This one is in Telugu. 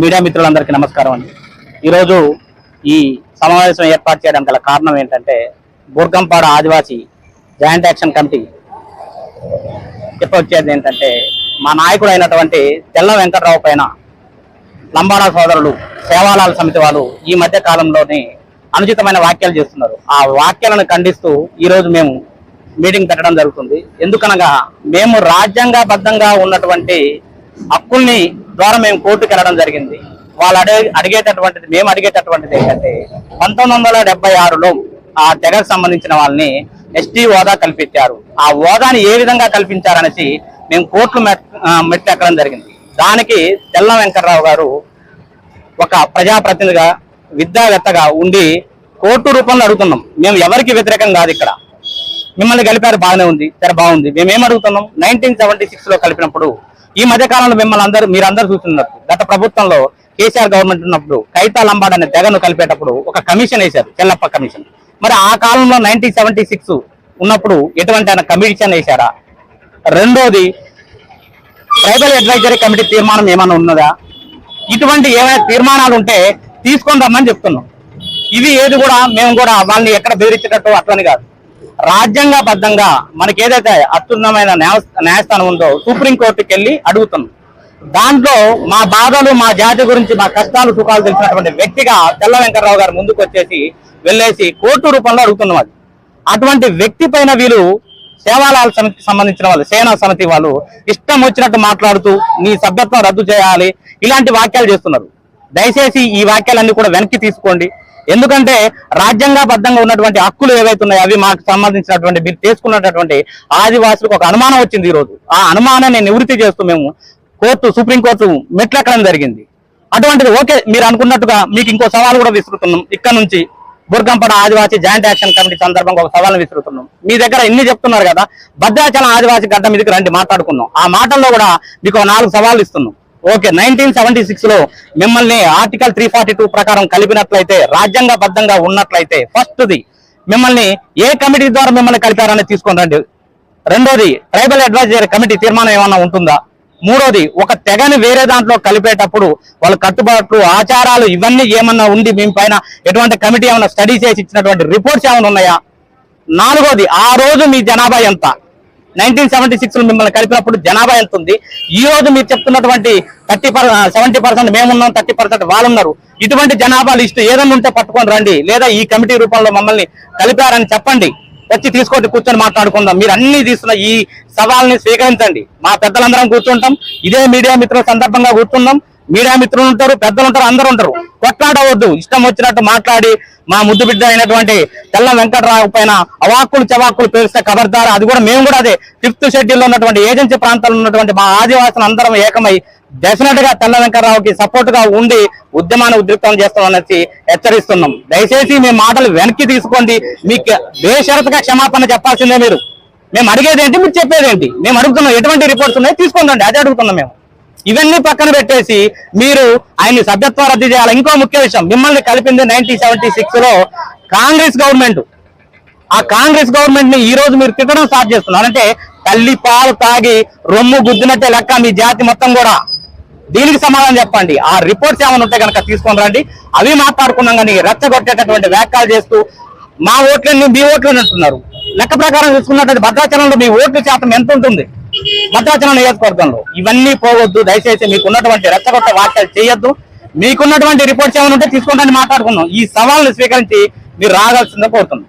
మీడియా మిత్రులందరికీ నమస్కారం అండి. ఈరోజు ఈ సమావేశం ఏర్పాటు చేయడం గల కారణం ఏంటంటే Burgampad Adivasi joint action committee చెప్పొచ్చేది ఏంటంటే మా నాయకుడు అయినటువంటి తెల్ల వెంకట్రావు పైన లంబాడా సోదరులు సేవాలాల సమితి వాళ్ళు ఈ మధ్య కాలంలోనే అనుచితమైన వ్యాఖ్యలు చేస్తున్నారు. ఆ వ్యాఖ్యలను ఖండిస్తూ ఈరోజు మేము మీటింగ్ పెట్టడం జరుగుతుంది. ఎందుకనగా మేము రాజ్యాంగబద్ధంగా ఉన్నటువంటి హక్కుల్ని ద్వారా మేము కోర్టుకు వెళ్ళడం జరిగింది. వాళ్ళు అడిగే అడిగేటటువంటిది మేము అడిగేటటువంటిది ఏంటంటే పంతొమ్మిది వందల ఆరులో ఆ తెగకు సంబంధించిన వాళ్ళని ఎస్టీ హోదా కల్పించారు. ఆ హోదాని ఏ విధంగా కల్పించారనేసి మేము కోర్టులు మెట్ ఎక్కడం జరిగింది. దానికి తెల్ల వెంకట్రావు గారు ఒక ప్రజాప్రతినిధిగా విద్యావేత్తగా ఉండి కోర్టు రూపంలో అడుగుతున్నాం. మేము ఎవరికి వ్యతిరేకం కాదు ఇక్కడ. మిమ్మల్ని కలిపారు బాగానే ఉంది సరే బాగుంది. మేము ఏం అడుగుతున్నాం? నైన్టీన్ సెవెంటీ సిక్స్లో కలిపినప్పుడు ఈ మధ్య కాలంలో మిమ్మల్ని అందరూ మీరందరూ చూస్తున్నారు. గత ప్రభుత్వంలో కేసీఆర్ గవర్నమెంట్ ఉన్నప్పుడు కైతా లంబాడ్ అనే తెగను కలిపేటప్పుడు ఒక కమిషన్ వేశారు చెల్లప్ప కమిషన్. మరి ఆ కాలంలో నైన్టీన్ సెవెంటీ సిక్స్ ఉన్నప్పుడు ఎటువంటి ఆయన కమిషన్ వేశారా? రెండోది ట్రైబల్ అడ్వైజరీ కమిటీ తీర్మానం ఏమైనా ఉన్నదా? ఇటువంటి ఏమైనా తీర్మానాలు ఉంటే తీసుకొని రమ్మని చెప్తున్నాం. ఇవి ఏది కూడా మేము కూడా వాళ్ళని ఎక్కడ బెదిరించేటట్టు అట్లని కాదు. రాజ్యాంగబద్ధంగా మనకి ఏదైతే అత్యున్నతమైన న్యాయ న్యాయస్థానం ఉందో సుప్రీంకోర్టుకి వెళ్ళి అడుగుతున్నాం. దాంట్లో మా బాధలు మా జాతి గురించి మా కష్టాలు సుఖాలు తెలిసినటువంటి వ్యక్తిగా తెల్ల వెంకటరావు గారు ముందుకు వచ్చేసి వెళ్ళేసి కోర్టు రూపంలో అడుగుతున్నాం అది. అటువంటి వ్యక్తి పైన వీళ్ళు సేవాలాల సమితికి సంబంధించిన వాళ్ళు సేనా సమితి వాళ్ళు ఇష్టం వచ్చినట్టు మాట్లాడుతూ నీ సభ్యత్వం రద్దు చేయాలి ఇలాంటి వాక్యాలు చేస్తున్నారు. దయచేసి ఈ వాక్యాలన్నీ కూడా వెనక్కి తీసుకోండి. ఎందుకంటే రాజ్యాంగబద్ధంగా ఉన్నటువంటి హక్కులు ఏవైతే ఉన్నాయో అవి మాకు సంబంధించినటువంటి మీరు తీసుకున్నటువంటి ఆదివాసులకు ఒక అనుమానం వచ్చింది ఈరోజు ఆ అనుమానాన్ని నివృత్తి చేస్తూ మేము కోర్టు సుప్రీంకోర్టు మెట్లెక్కడం జరిగింది. అటువంటిది ఓకే మీరు అనుకున్నట్టుగా మీకు ఇంకో సవాల్ కూడా విసురుతున్నాం. ఇక్కడ నుంచి Burgampad Adivasi joint action committee సందర్భంగా ఒక సవాల్ విసురుతున్నాం. మీ దగ్గర ఎన్ని చెప్తున్నారు కదా భద్రాచలం ఆదివాసీ గడ్డ మీదకి రండి మాట్లాడుకుందాం. ఆ మాటల్లో కూడా మీకు నాలుగు సవాళ్ళు ఇస్తున్నాం. ఓకే నైన్టీన్ సెవెంటీ సిక్స్లో మిమ్మల్ని ఆర్టికల్ త్రీ ఫార్టీ టూ ప్రకారం కలిపినట్లయితే రాజ్యాంగబద్ధంగా ఉన్నట్లయితే ఫస్ట్ది మిమ్మల్ని ఏ కమిటీ ద్వారా మిమ్మల్ని కలిపారని తీసుకొని రండి. రెండోది ట్రైబల్ అడ్వైజరీ కమిటీ తీర్మానం ఏమన్నా ఉంటుందా? మూడోది ఒక తెగని వేరే దాంట్లో కలిపేటప్పుడు వాళ్ళ కట్టుబాట్లు ఆచారాలు ఇవన్నీ ఏమన్నా ఉండి మీ పైన ఎటువంటి కమిటీ ఏమైనా స్టడీ చేసి ఇచ్చినటువంటి రిపోర్ట్స్ ఏమైనా ఉన్నాయా? నాలుగోది ఆ రోజు మీ జనాభా ఎంత? నైన్టీన్ సెవెంటీ సిక్స్లో మిమ్మల్ని కలిపినప్పుడు జనాభా ఎంత ఉంది ఈ రోజు మీరు చెప్తున్నటువంటి థర్టీ పర్ సెవెంటీ పర్సెంట్ మేమున్నాం థర్టీ పర్సెంట్ వాళ్ళు ఉన్నారు ఇటువంటి జనాభా లిస్టు ఏదైనా ఉంటే పట్టుకొని రండి. లేదా ఈ కమిటీ రూపంలో మమ్మల్ని కలిపారని చెప్పండి. వచ్చి తీసుకొని కూర్చొని మాట్లాడుకుందాం. మీరు అన్ని తీసుకున్న ఈ సవాల్ని స్వీకరించండి. మా పెద్దలందరం కూర్చుంటాం. ఇదే మీడియా మిత్రుల సందర్భంగా కూర్చున్నాం. మీడియా మిత్రులు ఉంటారు పెద్దలు ఉంటారు అందరు ఉంటారు. కొట్లాడవద్దు. ఇష్టం వచ్చినట్టు మాట్లాడి మా ముద్దు బిడ్డ అయినటువంటి తెల్ల వెంకటరావు పైన అవాక్కులు చవాక్కులు పేరుస్తే ఖబర్దారు అది కూడా మేము కూడా అదే. ఫిఫ్త్ షెడ్యూల్లో ఉన్నటువంటి ఏజెన్సీ ప్రాంతాల్లో ఉన్నటువంటి మా ఆదివాసులు అందరం ఏకమై డెఫినెట్గా తెల్ల వెంకటరావుకి సపోర్ట్గా ఉండి ఉద్యమాన్ని ఉద్రిక్తం చేస్తామనేసి హెచ్చరిస్తున్నాం. దయచేసి మీ మాటలు వెనక్కి తీసుకోండి. మీకు బేషరతుగా క్షమాపణ చెప్పాల్సిందే మీరు. మేము అడిగేది ఏంటి మీరు చెప్పేది ఏంటి మేము అడుగుతున్నాం. ఎటువంటి రిపోర్ట్స్ ఉన్నాయి? తీసుకోండి అదే అడుగుతున్నాం మేము. ఇవన్నీ పక్కన పెట్టేసి మీరు ఆయన్ని సభ్యత్వం రద్దు చేయాలి. ఇంకో ముఖ్య విషయం మిమ్మల్ని కలిపింది నైన్టీన్ సెవెంటీ సిక్స్లో కాంగ్రెస్ గవర్నమెంట్. ఆ కాంగ్రెస్ గవర్నమెంట్ని ఈ రోజు మీరు తిట్టడం స్టార్ట్ చేస్తున్నారు. అంటే తల్లి పాలు తాగి రొమ్ము గుద్దినట్టే లెక్క మీ జాతి మొత్తం కూడా. దీనికి సమాధానం చెప్పండి. ఆ రిపోర్ట్స్ ఏమైనా ఉంటే కనుక తీసుకొని రండి. అవి మాట్లాడుకున్నాం కానీ రెచ్చగొట్టేటటువంటి వ్యాఖ్యలు చేస్తూ మా ఓట్లన్నీ మీ ఓట్లు అంటున్నారు. లెక్క ప్రకారం చూసుకున్నట్టు భద్రాచలంలో మీ ఓట్లు శాతం ఎంత ఉంటుంది? భద్రాచలం నియోజకవర్గంలో. ఇవన్నీ పోవద్దు దయచేసి మీకు ఉన్నటువంటి రెచ్చగొట్ట వ్యాఖ్యలు చేయొద్దు. మీకున్నటువంటి రిపోర్ట్స్ ఏమైనా ఉంటే తీసుకుంటాను మాట్లాడుకున్నాం ఈ సవాల్ని స్వీకరించి మీరు రాగాల్సిందే కోరుతున్నాం.